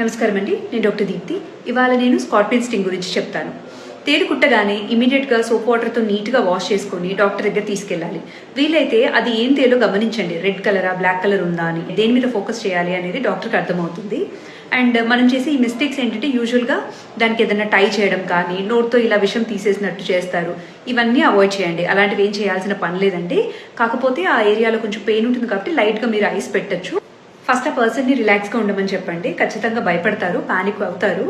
నమస్కారం అండి నేను డాక్టర్ దీప్తి. ఇవాళ నేను స్కార్పియన్ స్టింగ్ గురించి చెప్తాను. తేలు కుట్టగానే ఇమీడియట్గా సోప్ వాటర్తో నీట్గా వాష్ చేసుకొని డాక్టర్ దగ్గర తీసుకెళ్ళాలి. వీలైతే అది ఏం తేలో గమనించండి. రెడ్ కలరా బ్లాక్ కలర్ ఉందా అని దేని మీద ఫోకస్ చేయాలి అనేది డాక్టర్కి అర్థమవుతుంది. అండ్ మనం చేసే ఈ మిస్టేక్స్ ఏంటంటే యూజువల్గా దానికి ఏదైనా టై చేయడం కానీ నోట్తో ఇలా విషం తీసేసినట్టు చేస్తారు. ఇవన్నీ అవాయిడ్ చేయండి. అలాంటివి ఏం చేయాల్సిన పని లేదండి. కాకపోతే ఆ ఏరియాలో కొంచెం పెయిన్ ఉంటుంది కాబట్టి లైట్గా మీరు ఐస్ పెట్టచ్చు. ఫస్ట్ ఆ పర్సన్ని రిలాక్స్గా ఉండమని చెప్పండి. ఖచ్చితంగా భయపడతారు పానిక్ అవుతారు.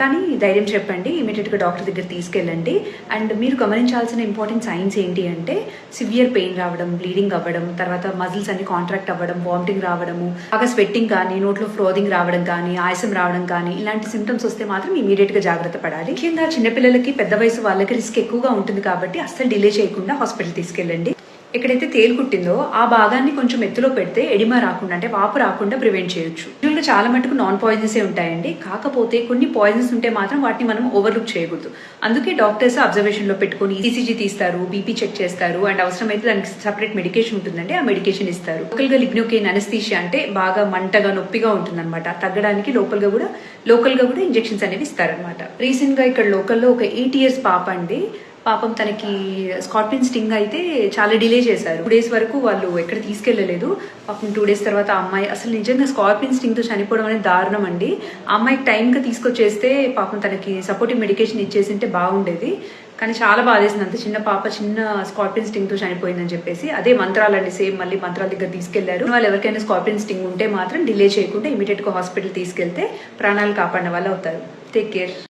కానీ ధైర్యం చెప్పండి. ఇమీడియట్గా డాక్టర్ దగ్గర తీసుకెళ్ళండి. అండ్ మీరు గమనించాల్సిన ఇంపార్టెంట్ సైన్స్ ఏంటి అంటే సివియర్ పెయిన్ రావడం బ్లీడింగ్ అవ్వడం తర్వాత మజిల్స్ అన్ని కాంట్రాక్ట్ అవ్వడం వామిటింగ్ రావడము బాగా స్వెట్టింగ్ కానీ నోట్లో ఫ్రోదింగ్ రావడం కానీ ఆయాసం రావడం కానీ ఇలాంటి సిమ్టమ్స్ వస్తే మాత్రం ఇమీడియట్గా జాగ్రత్త పడాలి. ముఖ్యంగా చిన్నపిల్లలకి పెద్ద వయసు వాళ్ళకి రిస్క్ ఎక్కువగా ఉంటుంది కాబట్టి అస్సలు డిలే చేయకుండా హాస్పిటల్ తీసుకెళ్ళండి. ఎక్కడైతే తేలు కుట్టిందో ఆ భాగాన్ని కొంచెం ఎత్తులో పెడితే ఎడిమ రాకుండా అంటే వాపు రాకుండా ప్రివెంట్ చేయొచ్చు. యూజువల్గా చాలా మటుకు నాన్ పాయిజన్సే ఉంటాయండి. కాకపోతే కొన్ని పాయిజన్స్ ఉంటే మాత్రం వాటిని మనం ఓవర్లుక్ చేయకూడదు. అందుకే డాక్టర్స్ అబ్జర్వేషన్లో పెట్టుకొని ఈసీజీ తీస్తారు బీపీ చెక్ చేస్తారు అండ్ అవసరమైతే దానికి సపరేట్ మెడికేషన్ ఉంటుందండి. ఆ మెడికేషన్ ఇస్తారు. లోకల్గా లిగ్నోకేన్ అనస్థీషియా అంటే బాగా మంటగా నొప్పిగా ఉంటుందన్నమాట. తగ్గడానికి లోపల్గా కూడా లోకల్గా కూడా ఇంజెక్షన్స్ అనేవి ఇస్తారనమాట రీసెంట్గా ఇక్కడ లోకల్లో ఒక ఎయిట్ ఇయర్స్ పాప అండి. పాపం తనకి స్కార్పియన్ స్టింగ్ అయితే చాలా డిలే చేశారు. టూ డేస్ వరకు వాళ్ళు ఎక్కడ తీసుకెళ్ళలేదు పాపం టూ డేస్ తర్వాత అమ్మాయి అసలు నిజంగా స్కార్పియన్ స్టింగ్తో చనిపోవడం అనేది దారుణం అండి. ఆ అమ్మాయికి టైంకి తీసుకొచ్చేస్తే పాపం తనకి సపోర్టివ్ మెడికేషన్ ఇచ్చేసింటే బాగుండేది. కానీ చాలా బాధేసింది. అంత చిన్న పాప చిన్న స్కార్పియన్ స్టింగ్తో చనిపోయిందని చెప్పేసి అదే మంత్రాలండి సేమ్ మళ్ళీ మంత్రాల దగ్గర తీసుకెళ్ళారు. వాళ్ళు ఎవరికైనా స్కార్పియన్ స్టింగ్ ఉంటే మాత్రం డిలే చేయకుండా ఇమీడియట్గా హాస్పిటల్ తీసుకెళ్తే ప్రాణాలు కాపాడిన వాళ్ళు అవుతారు. Take care